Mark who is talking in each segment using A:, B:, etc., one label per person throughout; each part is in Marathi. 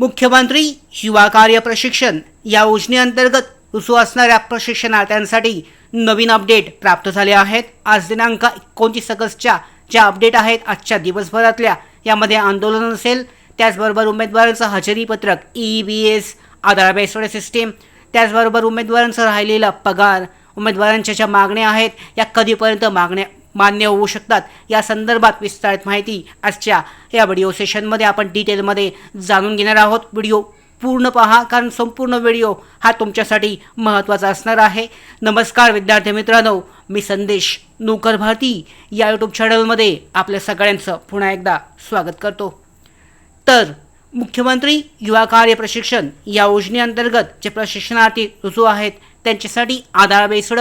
A: मुख्यमंत्री युवा कार्य प्रशिक्षण या योजनेअंतर्गत सुरू असणाऱ्या प्रशिक्षणार्थ्यांसाठी नवीन अपडेट प्राप्त झाले आहेत. आज दिनांक एकोणतीस ऑगस्टच्या ज्या अपडेट आहेत आजच्या दिवसभरातल्या यामध्ये आंदोलन असेल. त्याचबरोबर उमेदवारांचं हजेरी पत्रक E B S Aadhaar based system त्याचबरोबर उमेदवारांचं राहिलेला पगार उमेदवारांच्या ज्या मागण्या आहेत या कधीपर्यंत मागण्या मान्य होऊ शकतात. या संदर्भात विस्तारित माहिती आजच्या या व्हिडिओ सेशनमध्ये आपण डिटेलमध्ये जाणून घेणार आहोत. व्हिडिओ पूर्ण पहा कारण संपूर्ण व्हिडिओ हा तुमच्यासाठी महत्त्वाचा असणार आहे. नमस्कार विद्यार्थी मित्रांनो मी संदेश नोकर भारती या यूट्यूब चॅनलमध्ये आपल्या सगळ्यांचं पुन्हा एकदा स्वागत करतो. तर मुख्यमंत्री युवा कार्य प्रशिक्षण या योजनेअंतर्गत जे प्रशिक्षणार्थी रुजू आहेत त्यांच्यासाठी Aadhaar based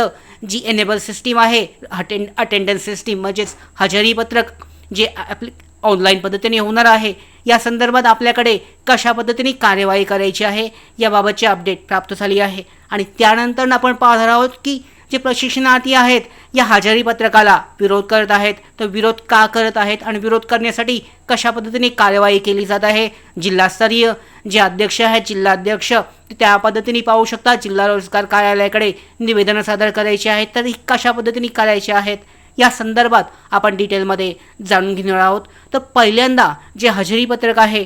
A: G enable system आहे अटेंड अटेंडन्स सिस्टीम म्हणजेच हजेरी पत्रक जे ॲप्लि ऑनलाईन पद्धतीने होणार आहे. या संदर्भात आपल्याकडे कशा पद्धतीने कार्यवाही करायची आहे याबाबतची अपडेट प्राप्त झाली आहे. आणि त्यानंतर आपण पाहणार आहोत की जे प्रशिक्षणार्थी आहेत या हजेरी पत्रकाला विरोध करत आहेत. तर विरोध का करत आहेत आणि विरोध करण्यासाठी कशा पद्धतीने कार्यवाही केली जात आहे? जिल्हास्तरीय जे अध्यक्ष आहेत जिल्हाध्यक्ष ते त्या पद्धतीने पाहू शकतात जिल्हा रोजगार कार्यालयाकडे निवेदनं सादर करायची आहेत. तर ही कशा पद्धतीने करायची आहेत? या संदर्भात आपण डिटेलमध्ये जाणून घेणार आहोत. तर पहिल्यांदा जे हजेरी पत्रक आहे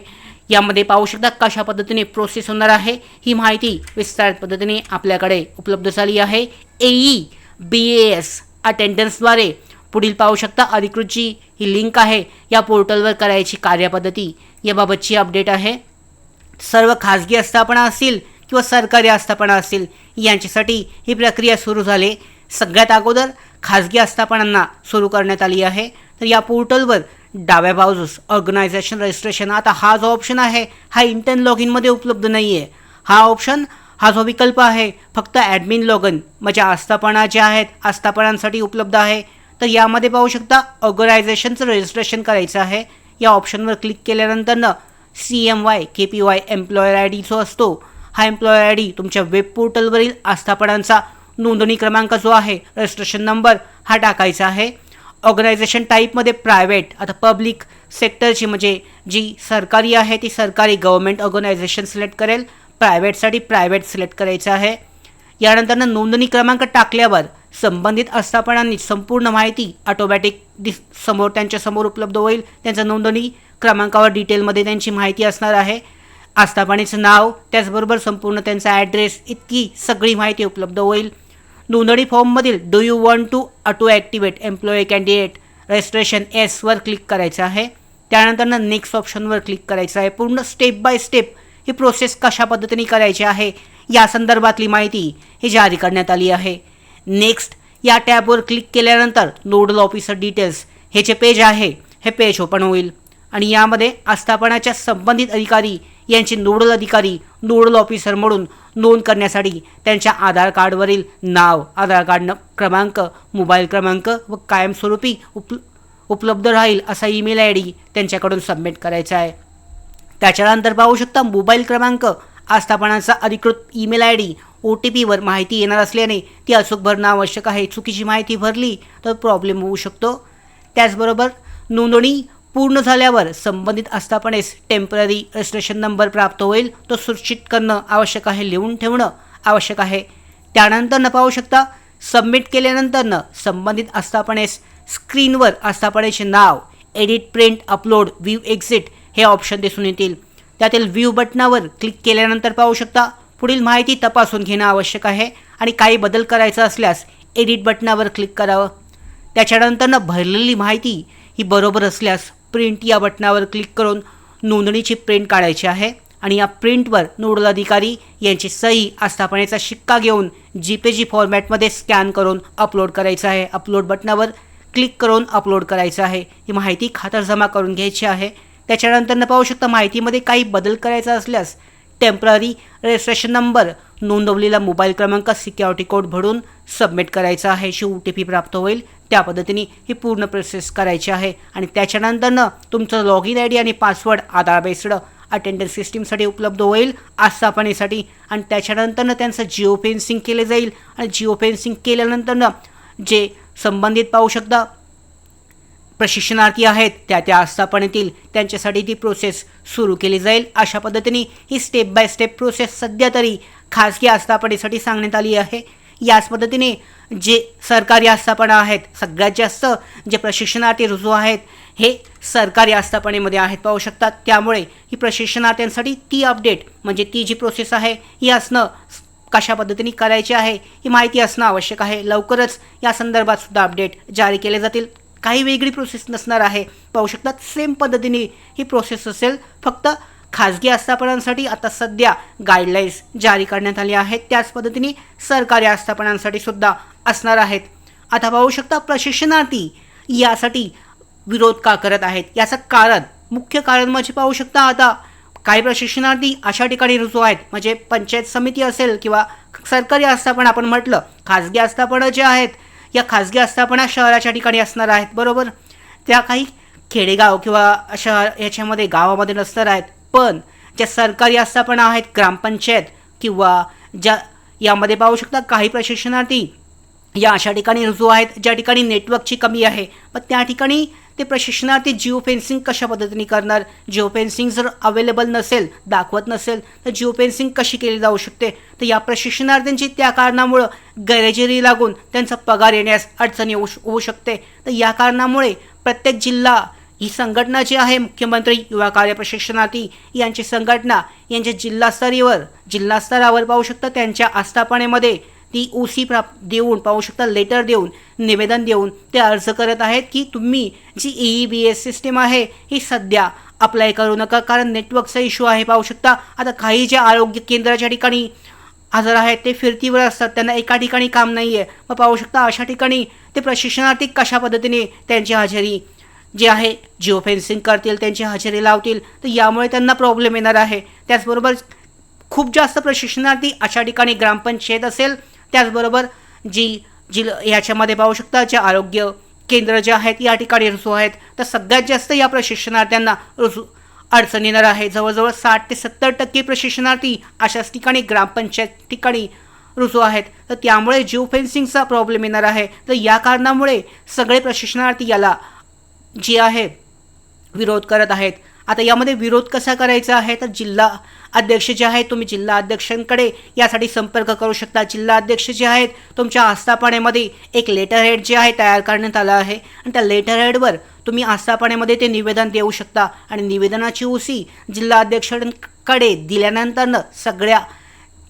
A: यामध्ये पाहू शकता कशा पद्धतीने प्रोसेस होणार आहे. ही माहिती विस्तारित पद्धतीने आपल्याकडे उपलब्ध झाली आहे. एई बी ए एस अटेंडन्सद्वारे पुढील पाहू शकता अधिकृतची ही लिंक आहे. या पोर्टलवर करायची कार्यपद्धती. याबाबतची अपडेट आहे. सर्व खाजगी आस्थापना असतील किंवा सरकारी आस्थापना असतील यांच्यासाठी ही प्रक्रिया सुरू झाली. सगळ्यात अगोदर खाजगी आस्थापनांना सुरू करण्यात आली आहे. तर या पोर्टलवर डाव्या बाजूस ऑर्गनायझेशन रजिस्ट्रेशन आता हा जो ऑप्शन आहे हा इंटर्न लॉग इनमध्ये उपलब्ध नाही आहे हा ऑप्शन हा जो विकल्प आहे फक्त ॲडमिन लॉगन म्हणजे आस्थापना ज्या आहेत आस्थापनांसाठी उपलब्ध आहे. तर यामध्ये पाहू शकता ऑर्गनायझेशनचं रजिस्ट्रेशन करायचं आहे. या ऑप्शनवर click केल्यानंतरनं C M Y K P Y employer I D जो असतो हा एम्प्लॉयर आय डी तुमच्या वेब पोर्टलवरील आस्थापनांचा नोंदणी क्रमांक जो आहे रजिस्ट्रेशन नंबर हा टाकायचा आहे. ऑर्गनायझेशन टाईपमध्ये प्रायव्हेट आता पब्लिक सेक्टरची म्हणजे जी सरकारी आहे ती सरकारी गव्हर्मेंट ऑर्गनायझेशन सिलेक्ट करेल. प्रायव्हेटसाठी प्रायव्हेट सिलेक्ट करायचं आहे. यानंतरनं नोंदणी क्रमांक टाकल्यावर संबंधित आस्थापनांनी संपूर्ण माहिती ऑटोमॅटिक दिस समोर त्यांच्यासमोर उपलब्ध होईल. त्यांचा नोंदणी क्रमांकावर डिटेलमध्ये त्यांची माहिती असणार आहे. आस्थापनेचं नाव त्याचबरोबर संपूर्ण त्यांचा ॲड्रेस इतकी सगळी माहिती उपलब्ध होईल. नोंदणी फॉर्ममधील do you want to auto activate employee candidate registration एसवर click करायचं आहे. त्यानंतरनं नेक्स्ट ऑप्शनवर क्लिक करायचं आहे. पूर्ण स्टेप बाय स्टेप ही प्रोसेस कशा पद्धतीने करायची आहे या संदर्भातली माहिती ही जारी करण्यात आली आहे. नेक्स्ट या टॅबवर क्लिक केल्यानंतर नोडल ऑफिसर डिटेल्स हे जे पेज आहे हे पेज ओपन होईल. आणि यामध्ये आस्थापनाच्या संबंधित अधिकारी यांचे नोडल अधिकारी नोडल ऑफिसर म्हणून नोंद करण्यासाठी त्यांच्या आधार कार्डवरील नाव आधार कार्ड न क्रमांक मोबाईल क्रमांक व कायमस्वरूपी उप उपलब्ध राहील असा ईमेल आय डी त्यांच्याकडून सबमिट करायचा आहे. त्याच्यानंतर पाहू शकता मोबाईल क्रमांक आस्थापनाचा अधिकृत email I D O T पीवर माहिती येणार असल्याने ती अचूक भरणं आवश्यक आहे. चुकीची माहिती भरली तर प्रॉब्लेम होऊ शकतो. त्याचबरोबर नोंदणी पूर्ण झाल्यावर संबंधित आस्थापनेस टेंपररी रजिस्ट्रेशन नंबर प्राप्त होईल. तो सुरक्षित करणं आवश्यक आहे लिहून ठेवणं आवश्यक आहे. त्यानंतरनं पाहू शकता सबमिट केल्यानंतरनं संबंधित आस्थापनेस स्क्रीनवर आस्थापनेचे नाव edit print upload view exit हे ऑप्शन दिसून येतील. त्यातील व्ह्यू बटनावर क्लिक केल्यानंतर पाहू शकता पुढील माहिती तपासून घेणं आवश्यक आहे आणि काही बदल करायचा असल्यास एडिट बटनावर क्लिक करावं. त्याच्यानंतरनं भरलेली माहिती ही बरोबर असल्यास प्रिंट या बटनावर क्लिक करून नोंदणीची प्रिंट काढायची आहे आणि या प्रिंटवर नोडल अधिकारी यांची सही आस्थापनेचा शिक्का घेऊन जी पी जी फॉर्मॅटमध्ये स्कॅन करून अपलोड करायचं आहे. अपलोड बटनावर क्लिक करून अपलोड करायचं आहे. ही माहिती खातरजमा करून घ्यायची आहे. त्याच्यानंतरनं पाहू शकता माहितीमध्ये काही बदल करायचा असल्यास टेंपररी रजिस्ट्रेशन नंबर नोंदवलेला मोबाईल क्रमांक सिक्युरिटी कोड भरून सबमिट करायचा आहे. जी ओ टी पी प्राप्त होईल. त्या पद्धतीने ही पूर्ण प्रोसेस करायची आहे. आणि त्याच्यानंतरनं तुमचं लॉग इन आय डी आणि पासवर्ड आधार बेस्ड अटेंडन्स सिस्टीमसाठी उपलब्ध होईल आस्थापनेसाठी. आणि त्याच्यानंतरनं त्यांचं जिओ फेन्सिंग केले जाईल. आणि जिओ फेन्सिंग केल्यानंतरनं जे संबंधित पाहू शकता प्रशिक्षणार्थी आहेत. त्या त्या आस्थापनेतील त्यांच्यासाठी ती प्रोसेस सुरू केली जाईल. अशा पद्धतीने ही स्टेप बाय स्टेप प्रोसेस सध्या तरी खाजगी आस्थापनेसाठी सांगण्यात आली आहे. याच पद्धतीने जे सरकारी आस्थापना आहेत सगळ्यात जास्त जे प्रशिक्षणार्थी रुजू आहेत हे सरकारी आस्थापनेमध्ये आहेत पाहू शकतात. त्यामुळे ही प्रशिक्षणार्थ्यांसाठी ती अपडेट म्हणजे ती जी प्रोसेस आहे ही असणं कशा पद्धतीने करायची आहे ही माहिती असणं आवश्यक आहे. लवकरच या संदर्भात सुद्धा अपडेट जारी केले जातील. काही वेगळी प्रोसेस नसणार आहे. पाहू शकतात सेम पद्धतीने ही प्रोसेस असेल. फक्त खाजगी आस्थापनांसाठी आता सध्या गाईडलाईन्स जारी करण्यात आली आहेत. त्याच पद्धतीने सरकारी आस्थापनांसाठी सुद्धा असणार आहेत. आता पाहू शकता प्रशिक्षणार्थी यासाठी विरोध का करत आहेत? याचं कारण मुख्य कारण म्हणजे पाहू शकता आता काही प्रशिक्षणार्थी अशा ठिकाणी रुजू आहेत. म्हणजे पंचायत समिती असेल किंवा सरकारी आस्थापना आपण म्हटलं खाजगी आस्थापना जे आहेत या खाजगी आस्थापना शहराच्या ठिकाणी असणार आहेत बरोबर? त्या काही खेडेगाव किंवा शहर याच्यामध्ये गावामध्ये नसणार आहेत. पण ज्या सरकारी आस्थापना आहेत ग्रामपंचायत किंवा ज्या यामध्ये पाहू शकता काही प्रशिक्षणार्थी या अशा ठिकाणी रुजू आहेत ज्या ठिकाणी नेटवर्कची कमी आहे. पण त्या ठिकाणी ते प्रशिक्षणार्थी जिओ फेन्सिंग कशा पद्धतीने करणार? जिओ फेन्सिंग जर अवेलेबल नसेल दाखवत नसेल तर जिओ फेन्सिंग कशी केली जाऊ शकते? तर या प्रशिक्षणार्थ्यांची त्या कारणामुळं गैरहजेरी लागून त्यांचा पगार येण्यास अडचण येऊ होऊ शकते. तर या कारणामुळे प्रत्येक जिल्हा ही संघटना जी आहे मुख्यमंत्री युवा कार्य प्रशिक्षणार्थी यांची संघटना यांच्या जिल्हास्तरीवर जिल्हास्तरावर पाहू शकतं त्यांच्या आस्थापनेमध्ये ती ओ सी प्राप देऊन पाहू शकता लेटर देऊन निवेदन देऊन ते अर्ज करत आहेत की तुम्ही G E B S system आहे ही सध्या अप्लाय करू नका. कारण नेटवर्कचा इश्यू आहे पाहू शकता. आता काही जे आरोग्य केंद्राच्या ठिकाणी हजर आहेत ते फिरतीवर असतात. त्यांना एका ठिकाणी काम नाही आहे मग पाहू शकता अशा ठिकाणी ते प्रशिक्षणार्थी कशा पद्धतीने त्यांची हजेरी जे आहे जिओ फेन्सिंग करतील त्यांची हजेरी लावतील तर यामुळे त्यांना प्रॉब्लेम येणार आहे. त्याचबरोबर खूप जास्त प्रशिक्षणार्थी अशा ठिकाणी ग्रामपंचायत असेल त्याचबरोबर जी जी याच्यामध्ये पाहू शकता जे आरोग्य केंद्र जे आहेत या ठिकाणी रुजू आहेत तर सगळ्यात जास्त या प्रशिक्षणार्थ्यांना रुजू अडचण येणार आहे. जवळजवळ साठ ते सत्तर टक्के प्रशिक्षणार्थी अशाच ठिकाणी ग्रामपंचायत ठिकाणी रुजू आहेत. तर त्यामुळे जिओ फेन्सिंगचा प्रॉब्लेम येणार आहे. तर या कारणामुळे सगळे प्रशिक्षणार्थी याला जे आहे विरोध करत आहेत. आता यामध्ये विरोध कसा करायचा आहे? तर जिल्हा अध्यक्ष जे आहेत तुम्ही जिल्हा अध्यक्षांकडे यासाठी संपर्क करू शकता. जिल्हा अध्यक्ष जे आहेत तुमच्या आस्थापनेमध्ये एक लेटर हेड जे आहे तयार करण्यात आलं आहे. आणि त्या लेटर हेडवर तुम्ही आस्थापनेमध्ये ते निवेदन देऊ शकता. आणि निवेदनाची उसी जिल्हा अध्यक्षांकडे दिल्यानंतरनं सगळ्या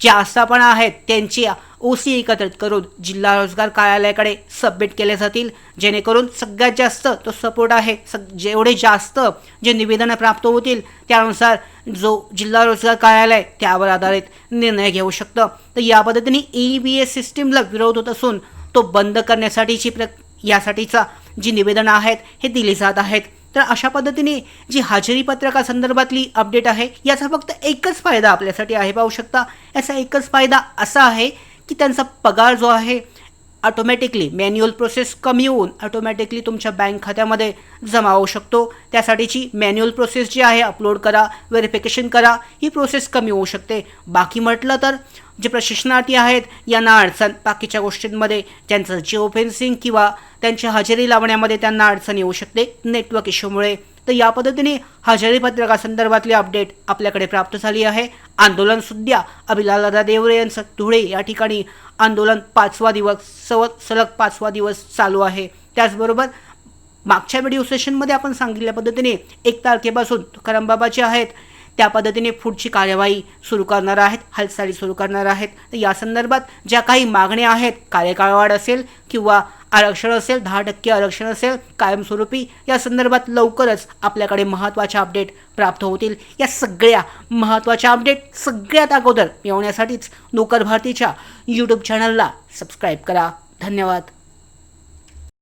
A: जे आस्थापना आहेत त्यांची ओ सी एकत्रित करून जिल्हा रोजगार कार्यालयाकडे सबमिट केले जातील. जेणेकरून सगळ्यात जास्त तो सपोर्ट आहे सग जेवढे जास्त जे निवेदनं प्राप्त होतील त्यानुसार जो जिल्हा रोजगार कार्यालय त्यावर आधारित निर्णय घेऊ शकतं. तर या पद्धतीने ई बी एस सिस्टीमला विरोध होत असून तो बंद करण्यासाठीची प्र यासाठीचा जी निवेदनं आहेत हे दिली जात आहेत. तर अशा पद्धतीने जी हजेरी पत्रकासंदर्भातली अपडेट आहे याचा फक्त एकच फायदा आपल्यासाठी आहे पाहू शकता. याचा एकच फायदा असा आहे की त्यांचा पगार जो आहे ऑटोमॅटिकली मॅन्युअल प्रोसेस कमी होऊन ऑटोमॅटिकली तुमच्या बँक खात्यामध्ये जमा होऊ शकतो. त्यासाठीची मॅन्युअल प्रोसेस जी आहे अपलोड करा व्हेरिफिकेशन करा ही प्रोसेस कमी होऊ शकते. बाकी म्हटलं तर जे प्रशिक्षणार्थी आहेत यांना अडचण बाकीच्या गोष्टींमध्ये त्यांचं जिओ फेन्सिंग किंवा त्यांची हजेरी लावण्यामध्ये त्यांना अडचण येऊ शकते. नेटवर्क इश्यूमुळे तर या पद्धतीने हजेरी पत्रकासंदर्भातली अपडेट आपल्याकडे प्राप्त झाली आहे. आंदोलन सुद्धा अभिलालदा देवरे यांचं धुळे या ठिकाणी आंदोलन पाचवा दिवस सव सलग पाचवा दिवस चालू आहे. त्याचबरोबर मागच्या व्हिडिओ सेशनमध्ये आपण सांगितल्या पद्धतीने एक तारखेपासून करमबाबाचे आहेत. त्या पद्धतीने पुढची कार्यवाही सुरू करणार आहेत हालचाली सुरू करणार आहेत. तर या संदर्भात ज्या काही मागण्या आहेत कार्यकाळवाढ असेल किंवा आरक्षण असेल दहा टक्के आरक्षण असेल कायमस्वरूपी या संदर्भात लवकरच आपल्याकडे महत्त्वाच्या अपडेट प्राप्त होतील. या सगळ्या महत्त्वाच्या अपडेट सगळ्यात अगोदर मिळवण्यासाठीच नोकर भारतीच्या यूट्यूब चॅनलला सबस्क्राईब करा. धन्यवाद.